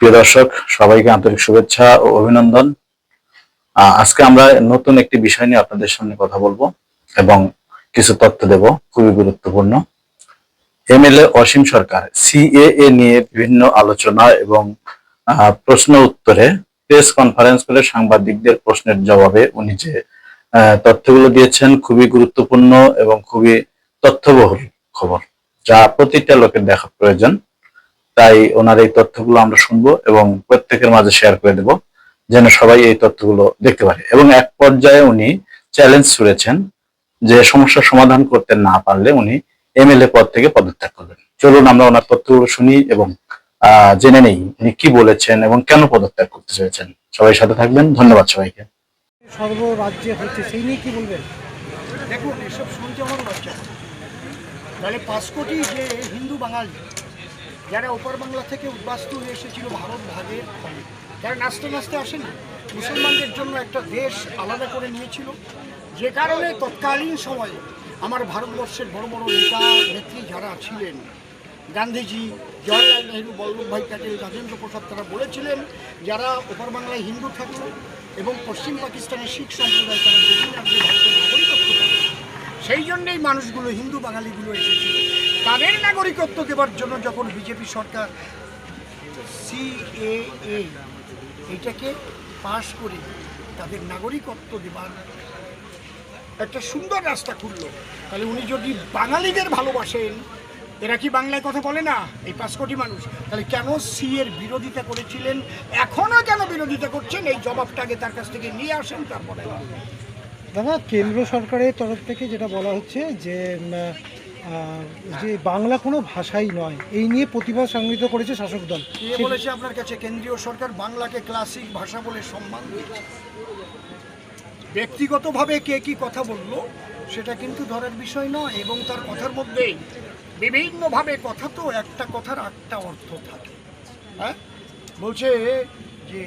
প্রিয় দর্শক, সবাইকে আন্তরিক শুভেচ্ছা ও অভিনন্দন। আজকে আমরা নতুন একটি বিষয় নিয়ে আপনাদের সামনে কথা বলব এবং কিছু তথ্য দেব, খুবই গুরুত্বপূর্ণ। এমএলএ অসীম সরকার সিএএ নিয়ে বিভিন্ন আলোচনা এবং প্রশ্ন উত্তরে প্রেস কনফারেন্স করে সাংবাদিকদের প্রশ্নের জবাবে উনি যে তথ্যগুলো দিয়েছেন খুবই গুরুত্বপূর্ণ এবং খুবই তথ্যবহুল খবর, যা প্রতিটা লোকের দেখা প্রয়োজন। তাই ওনার এই তথ্যগুলো আমরা শুনব এবং প্রত্যেকের মাঝে শেয়ার করে দেব যেন সবাই এই তথ্যগুলো দেখতে পারে। এবং এক পর্যায়ে উনি চ্যালেঞ্জ ছুড়েছেন যে সমস্যার সমাধান করতে না পারলে উনি এমএলএ পদ থেকে পদত্যাগ করবেন। চলুন আমরা ওনার তথ্যগুলো শুনি এবং আহ, জেনে নেই উনি কি বলেছেন এবং কেন পদত্যাগ করতে চেয়েছেন। সবাই সাথে থাকবেন। ধন্যবাদ সবাইকে। সর্বরাজ্যে হচ্ছে সেই নিয়ে কি বলবেন? দেখুন এসব শুনতে আমার লজ্জা তাহলে পাঁচ কোটি যে হিন্দু বাঙালি যারা ওপর বাংলা থেকে উদ্বাস্তু হয়ে এসেছিল ভারত ভাগের ফলে যারা নাচতে নাচতে আসেনি। মুসলমানদের জন্য একটা দেশ আলাদা করে নিয়েছিল। যে কারণে তৎকালীন সময়ে আমার ভারতবর্ষের বড় বড় নেতা, নেত্রী যারা ছিলেন, গান্ধীজি, জওয়াহরলাল নেহরু বল্লভভাই প্যাটেল, রাজেন্দ্র প্রসাদ, তারা বলেছিলেন, যারা ওপর বাংলায় হিন্দু থাকল এবং পশ্চিম পাকিস্তানের শিখ সম্প্রদায়, তারা বিভিন্ন রাজ্যে ভারতের নাগরিকত্ব সেই জন্যেই মানুষগুলো হিন্দু বাঙালিগুলো এসেছিল। তাদের নাগরিকত্ব দেওয়ার জন্য যখন বিজেপি সরকার সিএএ এইটাকে পাশ করে তাদের নাগরিকত্ব দেবার একটা সুন্দর রাস্তা খুললো। তাহলে উনি যদি বাঙালিদের ভালোবাসেন, এরা কি বাংলায় কথা বলে না? এই পাঁচ কোটি মানুষ। তাহলে কেন সি এর বিরোধিতা করেছিলেন? এখনও কেন বিরোধিতা করছেন? এই জবাবটা আগে তার কাছ থেকে নিয়ে আসেন, তারপরে। দাদা, কেন্দ্র সরকারের তরফ থেকে যেটা বলা হচ্ছে যে যে বাংলা কোনো ভাষাই নয় এই নিয়ে প্রতিভা সংগৃহীত করেছে শাসক দল। বলেছে আপনার কাছে কেন্দ্রীয় সরকার বাংলাকে ক্লাসিক ভাষা বলে সম্মান দিয়েছে? ব্যক্তিগতভাবে কে কি কথা বলল সেটা কিন্তু ধরার বিষয় নয় এবং তার কথার মধ্যে বিভিন্নভাবে কথা তো একটা কথার একটা অর্থ থাকে। হ্যাঁ? বলছে যে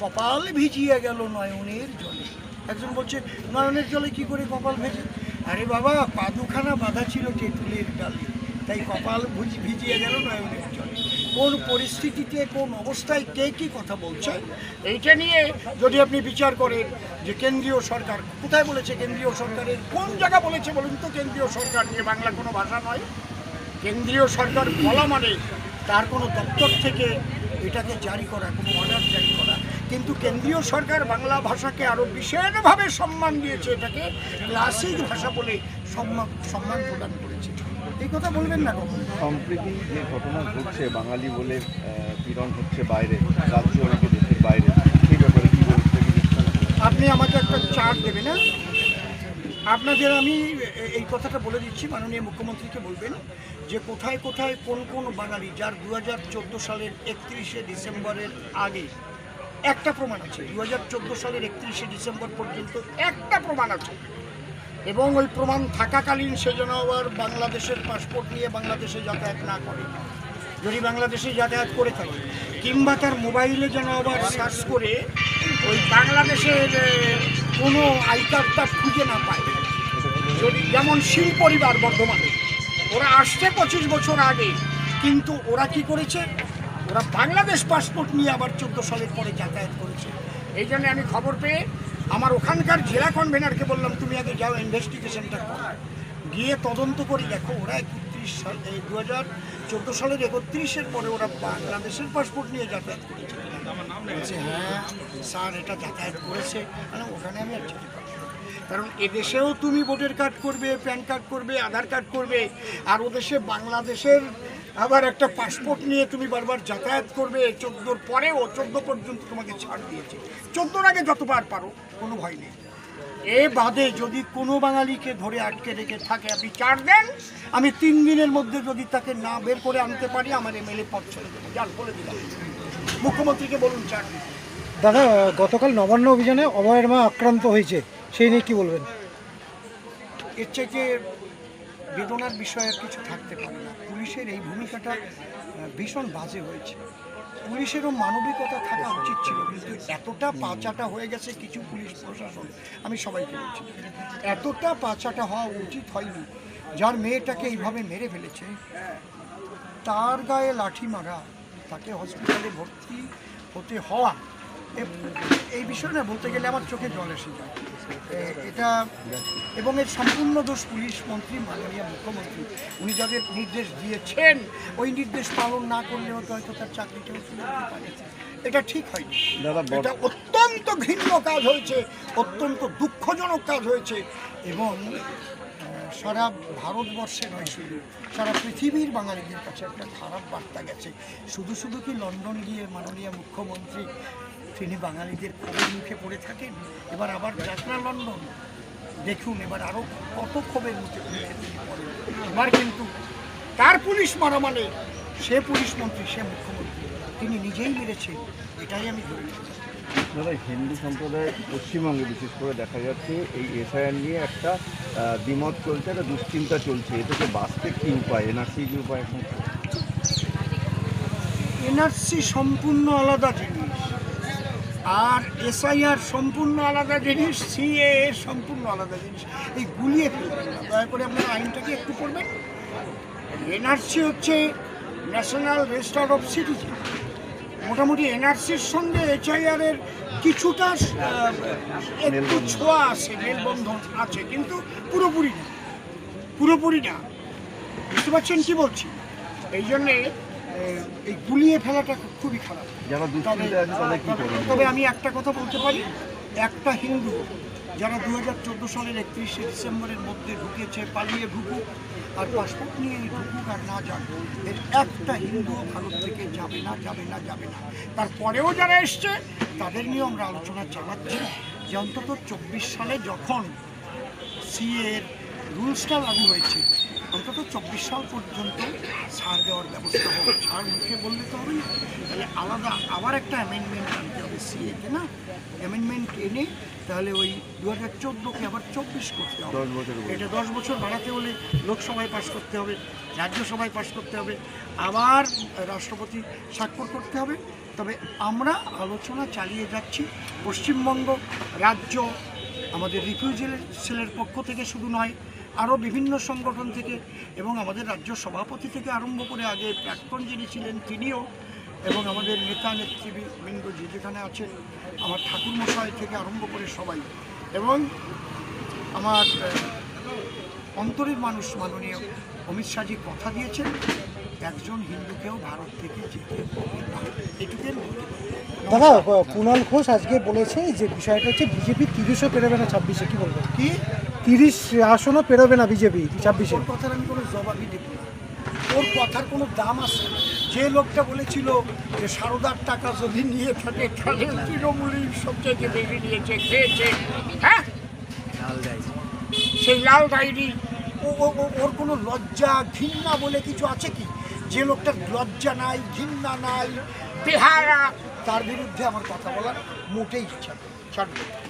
কপাল ভিজিয়ে গেল নয়নের জলে। একজন বলছে নয়নের জলে কি করে কপাল ভেজে আরে বাবা, পাদুখানা বাঁধা ছিল তেঁতুলের ডালে। তাই কপাল ভুজি- ভিজিয়ে গেল নয়নের জলে। কোন পরিস্থিতিতে, কোন অবস্থায় কে কি কথা বলছে? এইটা নিয়ে যদি আপনি বিচার করেন যে কেন্দ্রীয় সরকার, কোথায় বলেছে কেন্দ্রীয় সরকারের? কোন জায়গা বলেছে বলুন তো কেন্দ্রীয় সরকার নিয়ে? বাংলা কোনো ভাষা নয়। কেন্দ্রীয় সরকার বলা মানে তার কোনো দপ্তর থেকে এটাকে জারি করা, কোনো অর্ডার জারি করা। কিন্তু কেন্দ্রীয় সরকার বাংলা ভাষাকে আরও বিশেষভাবে সম্মান দিয়েছে এটাকে ক্লাসিক ভাষা বলে সম্মান সম্মান প্রদান করেছে। এই কথা বলবেন না সম্প্রতি যে ঘটনা ঘটছে বাঙালি বলে পীড়ন হচ্ছে বাইরে রাজ্য অনেকে দেশের বাইরে সেই ব্যাপারে কি বলতে আপনি আমাকে একটা চার্ট দেবেন না আপনাদের আমি এই কথাটা বলে দিচ্ছি মাননীয় মুখ্যমন্ত্রীকে বলবেন যে কোথায় কোথায় কোন কোন বাঙালি যার দু হাজার চোদ্দ সালের একত্রিশে ডিসেম্বরের আগে একটা প্রমাণ আছে। দু হাজার চোদ্দ সালের একত্রিশে ডিসেম্বর পর্যন্ত একটা প্রমাণ আছে। এবং ওই প্রমাণ থাকাকালীন সে যেন আবার বাংলাদেশের পাসপোর্ট নিয়ে বাংলাদেশে যাতায়াত না করে। যদি বাংলাদেশে যাতায়াত করে থাকে, কিংবা তার মোবাইলে যেন আবার সার্চ করে, ওই বাংলাদেশের কোনো আই কার্ডটা খুঁজে না পায়। যদি যেমন শিল পরিবার বর্ধমানে, ওরা আসছে পঁচিশ বছর আগে, কিন্তু ওরা কি করেছে? ওরা বাংলাদেশ পাসপোর্ট নিয়ে আবার চোদ্দ সালের পরে যাতায়াত করেছে। এই জন্য আমি খবর পেয়ে আমার ওখানকার জেলা কনভেনারকে বললাম, তুমি আগে যাও ইনভেস্টিগেশনটা করো। গিয়ে তদন্ত করে, দেখো ওরা একত্রিশ সাল, এই দু হাজার চোদ্দ সালের একত্রিশের পরে ওরা বাংলাদেশের পাসপোর্ট নিয়ে যাতায়াত করেছে। বলছে হ্যাঁ স্যার, এটা যাতায়াত করেছে। মানে ওখানে আমি আর যেতে কারণ এদেশেও তুমি ভোটার কার্ড করবে, প্যান কার্ড করবে, আধার কার্ড করবে, আর ওদেশে বাংলাদেশের আবার একটা পাসপোর্ট নিয়ে তুমি বারবার যাতায়াত করবে চোদ্দোর পরেও চোদ্দ পর্যন্ত তোমাকে ছাড় দিয়েছে। চোদ্দোর আগে যতবার পারো কোনো ভয় নেই। এ বাদে যদি কোনো বাঙালিকে ধরে আটকে রেখে থাকে আপনি চার দেন আমি তিন দিনের মধ্যে যদি তাকে না বের করে আনতে পারি আমার এমএলএ পদ ছেড়ে দেবো। যান বলে দিলাম। মুখ্যমন্ত্রীকে বলুন চার দিন। দাদা গতকাল নবান্ন অভিযানে অভয়ের মা আক্রান্ত হয়েছে। সেই নিয়ে কি বলবেন? এর চাইতে বেদনার বিষয়ে কিছু থাকতে পারে না। পুলিশের এই ভূমিকাটা ভীষণ বাজে হয়েছে। পুলিশেরও মানবিকতা থাকা উচিত ছিল, কিন্তু এতটা পাচাটা হয়ে গেছে কিছু পুলিশ প্রশাসন, আমি সবাইকে বলছি, এতটা পাচাটা হওয়া উচিত হয়নি। যার মেয়েটাকে এইভাবে মেরে ফেলেছে, তার গায়ে লাঠি মারা, তাকে হসপিটালে ভর্তি হতে হওয়া এই বিষয়ে না বলতে গেলে আমার চোখে জল এসে যায়। এটা এবং এর সম্পূর্ণ দোষ পুলিশ মন্ত্রী মাননীয় মুখ্যমন্ত্রী। উনি যাদের নির্দেশ দিয়েছেন ওই নির্দেশ পালন না করলে হয়তো হয়তো তার চাকরিটাও চলে যেতে পারে। এটা ঠিক হয়নি। এটা অত্যন্ত ঘৃণ্য কাজ হয়েছে অত্যন্ত দুঃখজনক কাজ হয়েছে এবং সারা ভারতবর্ষে নয় শুধু সারা পৃথিবীর বাঙালিদের কাছে একটা খারাপ বার্তা গেছে। শুধু শুধু কি লন্ডন গিয়ে মাননীয় মুখ্যমন্ত্রী তিনি বাঙালিদের ক্ষোভের মুখে পড়ে থাকেন। এবার আবার যাত্রা লন্ডন। দেখুন এবার আরও কত ক্ষোভের মুখে পড়েন এবার কিন্তু তার পুলিশ মারা মানে সে পুলিশ মন্ত্রী সে মুখ্যমন্ত্রী। তিনি নিজেই মেরেছেন এটাই আমি ধরে দাদা হিন্দু সম্প্রদায় পশ্চিমবঙ্গে বিশেষ করে দেখা যাচ্ছে এই এসআইআর নিয়ে একটা দ্বিমত চলছে একটা দুশ্চিন্তা চলছে। এটাকে বাঁচতে কি উপায়? এনআরসি কি উপায় এখন? এনআরসি সম্পূর্ণ আলাদা জিনিস। আর এসআইআর সম্পূর্ণ আলাদা জিনিস সিএ সম্পূর্ণ আলাদা জিনিস। এই গুলিয়ে দয়া করে আপনার আইনটাকে একটু পড়বেন এনআরসি হচ্ছে ন্যাশনাল রেজিস্টার অফ সিটিজেন মোটামুটি এনআরসির সঙ্গে এর কিছুটা একটু ছোঁয়া আছে, মেলবন্ধন আছে, কিন্তু পুরোপুরি না। পুরোপুরি না। বুঝতে পারছেন কি বলছি? এই জন্যে এই গুলিয়ে ফেলাটা খুবই খারাপ। যারা আছে, তাদের কি তবে আমি একটা কথা বলতে পারি, একটা হিন্দু যারা দু হাজার চোদ্দ সালের একত্রিশে ডিসেম্বরের মধ্যে ঢুকেছে, পালিয়ে ঢুকুক আর পাসপোর্ট নিয়ে ঢুকুক আর না যাক, এর একটা হিন্দু ভারত থেকে যাবে না যাবে না যাবে না। তারপরেও যারা এসছে, তাদের নিয়েও আমরা আলোচনা চালাচ্ছি। যে অন্তত চব্বিশ সালে যখন সিএর রুলসটা লাগু হয়েছে অন্তত চব্বিশ সাল পর্যন্ত ছাড় দেওয়ার ব্যবস্থা হবে ছাড় মুখে বললে তো হবে না। তাহলে আলাদা আবার একটা অ্যামেন্ডমেন্ট আনতে হবে সিএতে না? অ্যামেন্ডমেন্ট এনে তাহলে ওই দু হাজার চোদ্দোকে আবার চব্বিশ করতে হবে। এটা দশ বছর বাড়াতে হলে লোকসভায় পাশ করতে হবে রাজ্যসভায় পাশ করতে হবে আবার রাষ্ট্রপতি স্বাক্ষর করতে হবে। তবে আমরা আলোচনা চালিয়ে যাচ্ছি পশ্চিমবঙ্গ রাজ্য আমাদের রিফিউজির সেলের পক্ষ থেকে শুধু নয়, আরও বিভিন্ন সংগঠন থেকে এবং আমাদের রাজ্য সভাপতি থেকে আরম্ভ করে আগে প্রাক্তন যিনি ছিলেন তিনিও এবং আমাদের নেতা নেতৃবৃন্দ যে যেখানে আছেন, আমার ঠাকুরমশাই থেকে আরম্ভ করে সবাই এবং আমার অন্তরের মানুষ মাননীয় অমিত শাহজি কথা দিয়েছেন, একজন হিন্দুকেও ভারত থেকে যেতে পারি। দাদা কুণাল ঘোষ আজকে বলেছে যে বিষয়টা হচ্ছে বিজেপি তিরিশও পেরোবে না ছাব্বিশে কি বলব কি? তিরিশ আসনও পেরোবে না বিজেপি ছাব্বিশে। ওর কথার আমি কোনো জবাবই দেব না। ওর কথার কোনো দাম আছে যে লোকটা বলেছিল যে সারদার টাকা যদি নিয়ে থাকে তাহলে তৃণমূলই সবচেয়ে বেশি নিয়েছে খেয়েছে। হ্যাঁ? সেই লাল ডায়েরি। ও ও- ও- ওর কোনো লজ্জা ঘৃণা বলে কিছু আছে কি? যে লোকটার লজ্জা নাই ঘৃণা নাই বেহারা তার বিরুদ্ধে আমার কথা বলার মোটেই ইচ্ছা ছাড়বে